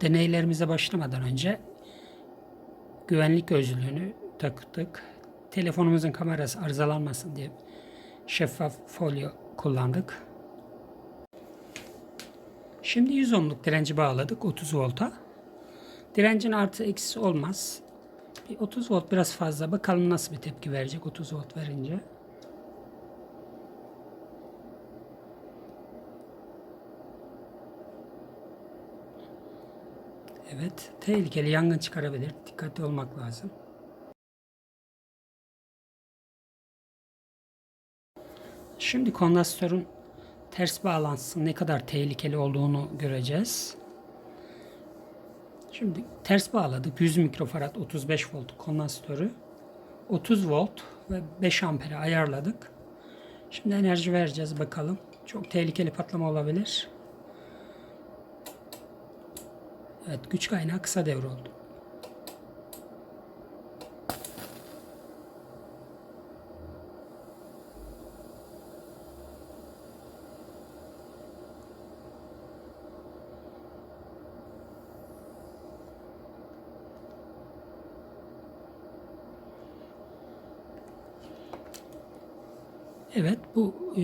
deneylerimize başlamadan önce güvenlik gözlüğünü taktık. Telefonumuzun kamerası arızalanmasın diye şeffaf folyo kullandık. Şimdi 100 ohmluk direnci bağladık 30 volta. Direncin artı eksisi olmaz. Bir 30 volt biraz fazla. Bakalım nasıl bir tepki verecek 30 volt verince. Evet, tehlikeli yangın çıkarabilir. Dikkatli olmak lazım. Şimdi kondansatörün ters bağlantısının ne kadar tehlikeli olduğunu göreceğiz. Şimdi ters bağladık. 100 mikrofarad 35 volt kondansatörü. 30 volt ve 5 ampere ayarladık. Şimdi enerji vereceğiz bakalım. Çok tehlikeli patlama olabilir. Evet güç kaynağı kısa devre oldu. Evet bu e,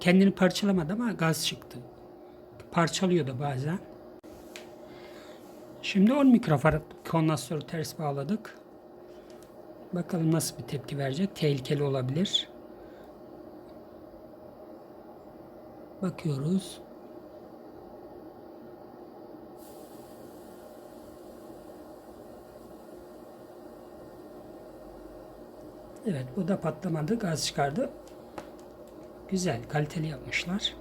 kendini parçalamadı ama gaz çıktı. Parçalıyor da bazen. Şimdi 10 mikrofarad kondansatörü ters bağladık. Bakalım nasıl bir tepki verecek. Tehlikeli olabilir. Bakıyoruz. Evet bu da patlamadı. Gaz çıkardı. Güzel, kaliteli yapmışlar.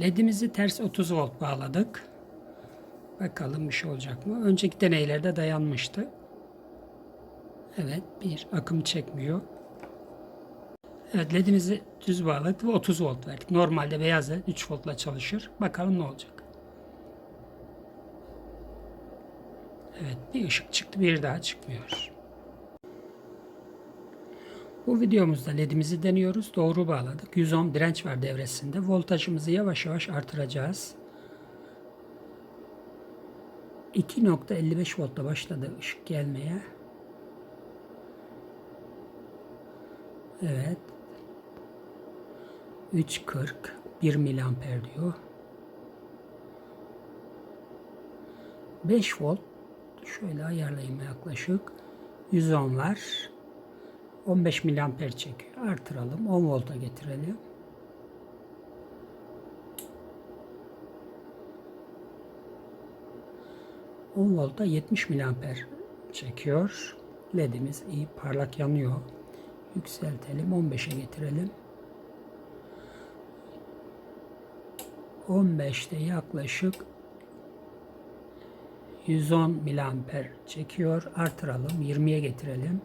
LED'imizi ters 30 volt bağladık. Bakalım bir şey olacak mı? Önceki deneylerde dayanmıştı. Evet, bir akım çekmiyor. Evet, LED'imizi düz bağladık ve 30 volt verdik. Normalde beyaz led 3 voltla çalışır. Bakalım ne olacak. Evet, bir ışık çıktı, bir daha çıkmıyor. Bu videomuzda ledimizi deniyoruz. Doğru bağladık. 110 direnç var devresinde. Voltajımızı yavaş yavaş artıracağız. 2.55 voltla başladı ışık gelmeye. Evet. 3.40 1 miliamper diyor. 5 volt şöyle ayarlayayım yaklaşık 110 var. 15 miliamper çekiyor. Artıralım. 10 volta getirelim. On volta 70 miliamper çekiyor. LED'imiz iyi parlak yanıyor. Yükseltelim. 15'e getirelim. 15'te yaklaşık 110 miliamper çekiyor. Artıralım. 20'ye getirelim.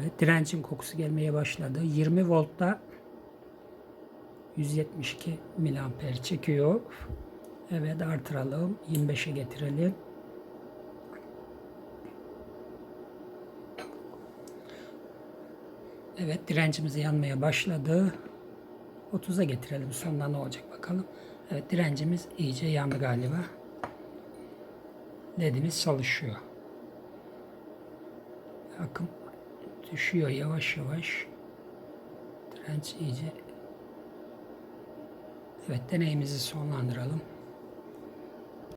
Evet, direncin kokusu gelmeye başladı. 20 voltta 172 miliamper çekiyor. Evet artıralım. 25'e getirelim. Evet direncimiz yanmaya başladı. 30'a getirelim. Sonunda ne olacak bakalım. Evet direncimiz iyice yandı galiba. LED'imiz çalışıyor. Akım düşüyor yavaş yavaş. Direnç iyice. Evet deneyimizi sonlandıralım.